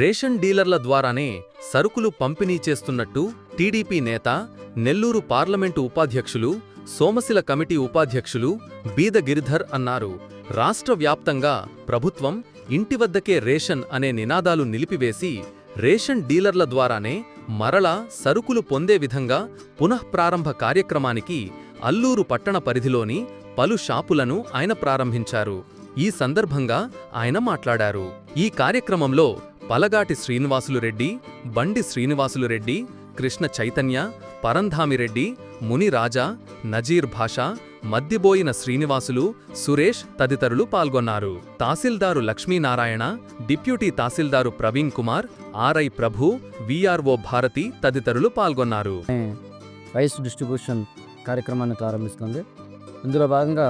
Ration డీలర్ల ద్వారానే సరుకులు పంపిణీ చేస్తున్నట్టు టీడీపీ నేత నెల్లూరు పార్లమెంటు ఉపాధ్యక్షులు సోమశిల కమిటీ ఉపాధ్యక్షులు బీద గిరిధర్ అన్నారు. రాష్ట్ర వ్యాప్తంగా ప్రభుత్వం ఇంటివద్దకే రేషన్ అనే నినాదాలు నిలిపివేసి రేషన్ డీలర్ల ద్వారానే మరలా సరుకులు పొందే విధంగా పునఃప్రారంభ కార్యక్రమానికి అల్లూరు పట్టణ పరిధిలోని పలు షాపులను ఆయన ప్రారంభించారు. ఈ సందర్భంగా ఆయన మాట్లాడారు. ఈ కార్యక్రమంలో పలగాటి శ్రీనివాసులు రెడ్డి బండి శ్రీనివాసులు రెడ్డి కృష్ణ చైతన్య పరంధామిరెడ్డి మునిరాజా నజీర్ భాషా మద్దిబోయిన శ్రీనివాసులు సురేష్ తదితరులు పాల్గొన్నారు. Tahsildar Lakshminarayana deputy tahsildar Praveen Kumar RI Prabhu VRO Bharathi తదితరులు పాల్గొన్నారు. రైస్ డిస్ట్రిబ్యూషన్ కార్యక్రమాన్ని ప్రారంభిస్తుంది. ఇందులో భాగంగా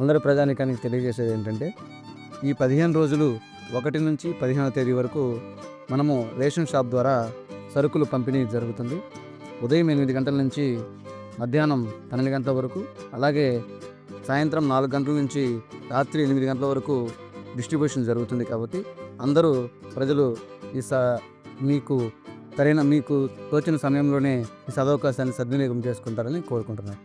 అందరి ప్రజానికానికి తెలియజేసేది ఏంటంటే ఈ పదిహేను రోజులు ఒకటి నుంచి పదిహేనవ తేదీ వరకు మనము రేషన్ షాప్ ద్వారా సరుకులు పంపిణీ జరుగుతుంది. ఉదయం ఎనిమిది గంటల నుంచి మధ్యాహ్నం పన్నెండు గంటల వరకు అలాగే సాయంత్రం నాలుగు గంటల నుంచి రాత్రి ఎనిమిది గంటల వరకు డిస్ట్రిబ్యూషన్ జరుగుతుంది కాబట్టి అందరూ ప్రజలు ఈ స మీకు సరైన మీకు తోచిన సమయంలోనే ఈ సదవకాశాన్ని సద్వినియోగం చేసుకుంటారని కోరుకుంటున్నాను.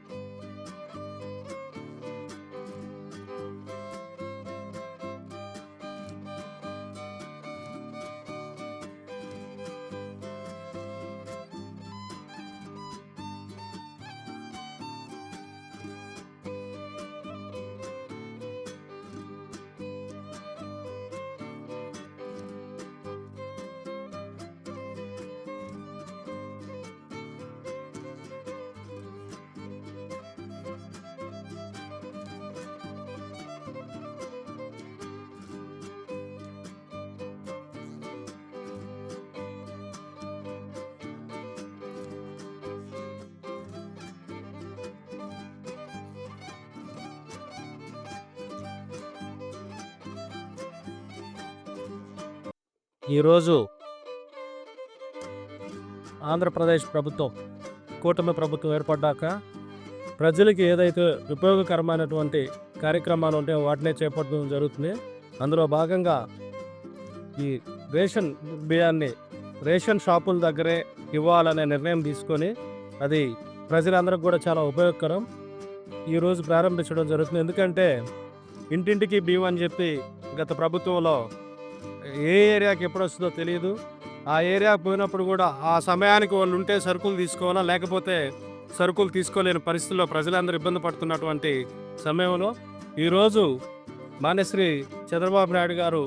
ఈరోజు ఆంధ్రప్రదేశ్ ప్రభుత్వం కూటమి ప్రభుత్వం ఏర్పడ్డాక ప్రజలకి ఏదైతే ఉపయోగకరమైనటువంటి కార్యక్రమాలు ఉంటాయో వాటినే చేపట్టడం జరుగుతుంది. అందులో భాగంగా ఈ రేషన్ బియ్యాన్ని రేషన్ షాపుల దగ్గరే ఇవ్వాలనే నిర్ణయం తీసుకొని అది ప్రజలందరికీ కూడా చాలా ఉపయోగకరం. ఈరోజు ప్రారంభించడం జరుగుతుంది. ఎందుకంటే ఇంటింటికి బియ్యం అని చెప్పి గత ప్రభుత్వంలో ఏ ఏరియాకి ఎప్పుడు వస్తుందో తెలియదు ఆ ఏరియాకి పోయినప్పుడు కూడా ఆ సమయానికి వాళ్ళు ఉంటే సరుకులు తీసుకోవాలా లేకపోతే సరుకులు తీసుకోలేని పరిస్థితుల్లో ప్రజలందరూ ఇబ్బంది పడుతున్నటువంటి సమయంలో ఈరోజు మాన్యశ్రీ చంద్రబాబు నాయుడు గారు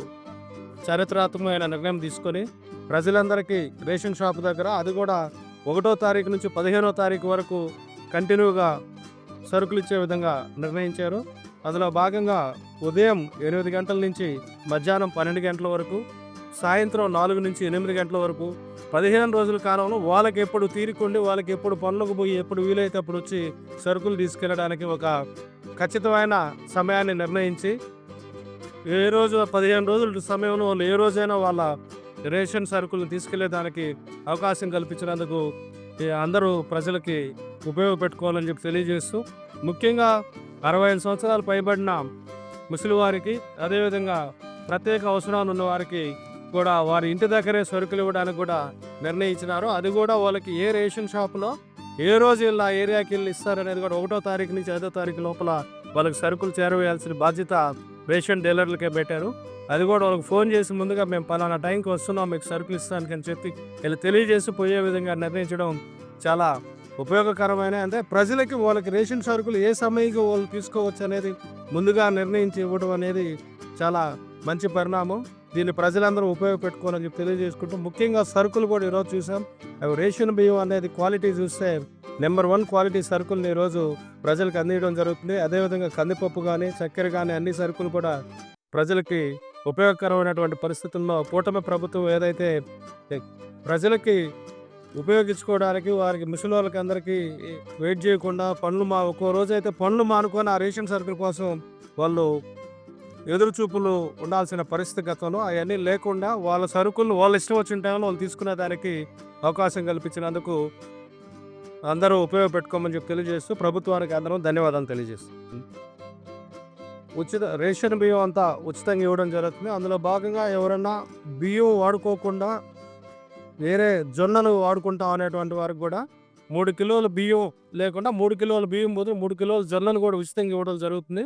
చారిత్రాత్మకమైన నిర్ణయం తీసుకొని ప్రజలందరికీ రేషన్ షాప్ దగ్గర అది కూడా ఒకటో తారీఖు నుంచి పదిహేనో తారీఖు వరకు కంటిన్యూగా సరుకులు ఇచ్చే విధంగా నిర్ణయించారు. అందులో భాగంగా ఉదయం ఎనిమిది గంటల నుంచి మధ్యాహ్నం పన్నెండు గంటల వరకు సాయంత్రం నాలుగు నుంచి ఎనిమిది గంటల వరకు పదిహేను రోజుల కాలంలో వాళ్ళకి ఎప్పుడు తీరుకుండి వాళ్ళకి ఎప్పుడు పనులకు పోయి ఎప్పుడు వీలైతే అప్పుడు వచ్చి సరుకులు తీసుకెళ్ళడానికి ఒక ఖచ్చితమైన సమయాన్ని నిర్ణయించి ఏ రోజు పదిహేను రోజుల సమయంలో వాళ్ళు ఏ రోజైనా వాళ్ళ రేషన్ సరుకులు తీసుకెళ్ళేదానికి అవకాశం కల్పించినందుకు అందరూ ప్రజలకి ఉపయోగపెట్టుకోవాలని చెప్పి తెలియజేస్తూ ముఖ్యంగా అరవై ఐదు సంవత్సరాలు పైబడిన ముసలి వారికి అదేవిధంగా ప్రత్యేక అవసరాలు ఉన్న వారికి కూడా వారి ఇంటి దగ్గరే సరుకులు ఇవ్వడానికి కూడా నిర్ణయించినారు. అది కూడా వాళ్ళకి ఏ రేషన్ షాపులో ఏ రోజు వెళ్ళి ఆ ఏరియాకి వెళ్ళి ఇస్తారనేది కూడా ఒకటో తారీఖు నుంచి ఐదో తారీఖు లోపల వాళ్ళకి సరుకులు చేరవేయాల్సిన బాధ్యత రేషన్ డీలర్లకే పెట్టారు. అది కూడా వాళ్ళకి ఫోన్ చేసి ముందుగా మేము పలానా టైంకి వస్తున్నాం మీకు సరుకులు ఇస్తానికి అని చెప్పి వీళ్ళు తెలియజేసి పోయే విధంగా నిర్ణయించడం చాలా ఉపయోగకరమైన అంటే ప్రజలకి వాళ్ళకి రేషన్ సరుకులు ఏ సమయంలో వాళ్ళు తీసుకోవచ్చు అనేది ముందుగా నిర్ణయించి ఇవ్వడం అనేది చాలా మంచి పరిణామం. దీన్ని ప్రజలందరూ ఉపయోగపెట్టుకోవాలని చెప్పి తెలియజేసుకుంటూ ముఖ్యంగా సరుకులు కూడా ఈరోజు చూసాం. అవి రేషన్ బియ్యం అనేది క్వాలిటీ చూస్తే నెంబర్ వన్ క్వాలిటీ సరుకుల్ని ఈరోజు ప్రజలకు అందించడం జరుగుతుంది. అదేవిధంగా కందిపప్పు కానీ చక్కెర కానీ అన్ని సరుకులు కూడా ప్రజలకి ఉపయోగకరమైనటువంటి పరిస్థితుల్లో కూటమి ప్రభుత్వం ఏదైతే ప్రజలకి ఉపయోగించుకోవడానికి వారికి ముసలి వాళ్ళకి అందరికీ వెయిట్ చేయకుండా పనులు మా ఒక్కో రోజు అయితే పనులు మానుకొని ఆ రేషన్ సరుకుల కోసం వాళ్ళు ఎదురు చూపులు ఉండాల్సిన పరిస్థితి గతంలో అవన్నీ లేకుండా వాళ్ళ సరుకులు వాళ్ళ ఇష్టం వచ్చిన టైంలో వాళ్ళు తీసుకునే దానికి అవకాశం కల్పించినందుకు అందరూ ఉపయోగపెట్టుకోమని చెప్పి తెలియజేస్తూ ప్రభుత్వానికి అందరం ధన్యవాదాలు తెలియజేస్తాం ఉచిత రేషన్ బియ్యం అంతా ఉచితంగా ఇవ్వడం జరుగుతుంది. అందులో భాగంగా ఎవరన్నా బియ్యం వాడుకోకుండా వేరే జొన్నలు వాడుకుంటాం అనేటువంటి వారికి కూడా మూడు కిలోల బియ్యం లేకుండా మూడు కిలోల బియ్యం పోతే మూడు కిలోల జొన్నలు కూడా ఉచితంగా ఇవ్వడం జరుగుతుంది.